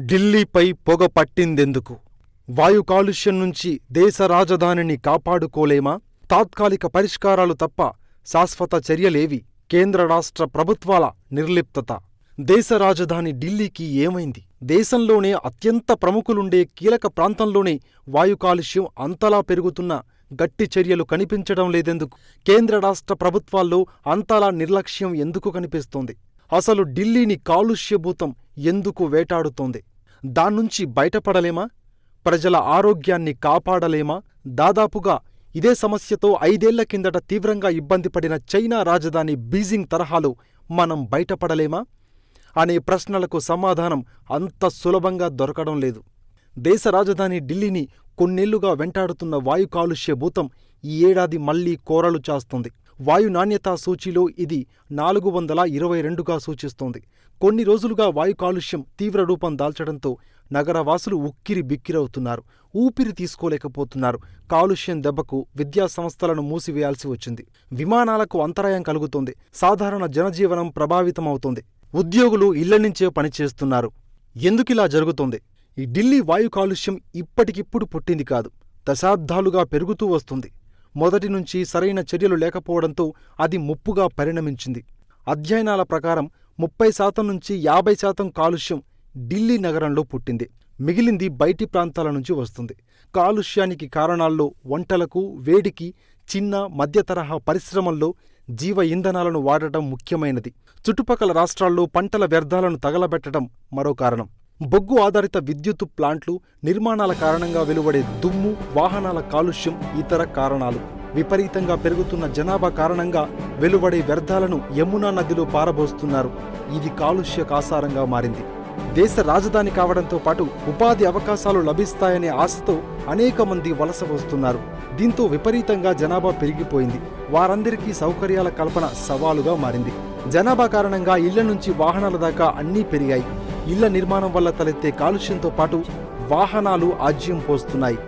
ఢిల్లీపై పొగ పట్టిందెందుకు? వాయు కాలుష్యం నుంచి దేశ రాజధానిని కాపాడుకోలేమా? తాత్కాలిక పరిష్కారాలు తప్ప శాశ్వత చర్యలేవి. కేంద్ర రాష్ట్ర ప్రభుత్వాల నిర్లిప్తత. దేశ రాజధాని ఢిల్లీకి ఏమైంది? దేశంలోనే అత్యంత ప్రముఖులుండే కీలక ప్రాంతంలోనే వాయు కాలుష్యం అంతలా పెరుగుతున్నా గట్టి చర్యలు కనిపించడం లేదెందుకు? కేంద్ర రాష్ట్ర ప్రభుత్వాల్లో అంతలా నిర్లక్ష్యం ఎందుకు కనిపిస్తోంది? అసలు ఢిల్లీని కాలుష్యభూతం ఎందుకు వేటాడుతోంది? దాన్నుంచి బయటపడలేమా? ప్రజల ఆరోగ్యాన్ని కాపాడలేమా? దాదాపుగా ఇదే సమస్యతో ఐదేళ్ళ కిందట తీవ్రంగా ఇబ్బంది పడిన చైనా రాజధాని బీజింగ్ తరహాలో మనం బయటపడలేమా? అనే ప్రశ్నలకు సమాధానం అంత సులభంగా దొరకడం లేదు. దేశ రాజధాని ఢిల్లీని కొన్నేళ్ళుగా వెంటాడుతున్న వాయు కాలుష్య భూతం ఈ ఏడాది మళ్ళీ కోరలు చాస్తుంది. వాయు నాణ్యతా సూచీలో ఇది నాలుగు వందల ఇరవై రెండుగా సూచిస్తోంది. కొన్ని రోజులుగా వాయు కాలుష్యం తీవ్ర రూపం దాల్చడంతో నగరవాసులు ఉక్కిరి బిక్కిరవుతున్నారు. ఊపిరి తీసుకోలేకపోతున్నారు. కాలుష్యం దెబ్బకు విద్యా సంస్థలను మూసివేయాల్సి వచ్చింది. విమానాలకు అంతరాయం కలుగుతోంది. సాధారణ జనజీవనం ప్రభావితమవుతోంది. ఉద్యోగులు ఇళ్ళ నుంచే పనిచేస్తున్నారు. ఎందుకిలా జరుగుతోంది? ఈ ఢిల్లీ వాయు కాలుష్యం ఇప్పటికిప్పుడు పుట్టింది కాదు. దశాబ్దాలుగా పెరుగుతూ వస్తుంది. మొదటి నుంచి సరైన చర్యలు లేకపోవడంతో అది ముప్పుగా పరిణమించింది. అధ్యయనాల ప్రకారం ముప్పై శాతం నుంచి యాభై శాతం కాలుష్యం ఢిల్లీ నగరంలో పుట్టింది. మిగిలింది బయటి ప్రాంతాల నుంచి వస్తుంది. కాలుష్యానికి కారణాల్లో వంటలకు వేడికి చిన్న మధ్యతరహా పరిశ్రమల్లో జీవ ఇంధనాలను వాడటం ముఖ్యమైనది. చుట్టుపక్కల రాష్ట్రాల్లో పంటల వ్యర్థాలను తగలబెట్టడం మరో కారణం. బొగ్గు ఆధారిత విద్యుత్తు ప్లాంట్లు నిర్మాణాల కారణంగా వెలువడే దుమ్ము వాహనాల కాలుష్యం ఇతర కారణాలు. విపరీతంగా పెరుగుతున్న జనాభా కారణంగా వెలువడే వ్యర్థాలను యమునా నదిలో పారబోస్తున్నారు. ఇది కాలుష్య కాసారంగా మారింది. దేశ రాజధాని కావడంతో పాటు ఉపాధి అవకాశాలు లభిస్తాయనే ఆశతో అనేక మంది వలస వస్తున్నారు. దీంతో విపరీతంగా జనాభా పెరిగిపోయింది. వారందరికీ సౌకర్యాల కల్పన సవాలుగా మారింది. జనాభా కారణంగా ఇళ్ళ నుంచి వాహనాల దాకా అన్నీ పెరిగాయి. ఇళ్ళ నిర్మాణం వల్ల తలెత్తే కాలుష్యంతో పాటు వాహనాలు ఆజ్యం పోస్తున్నాయి.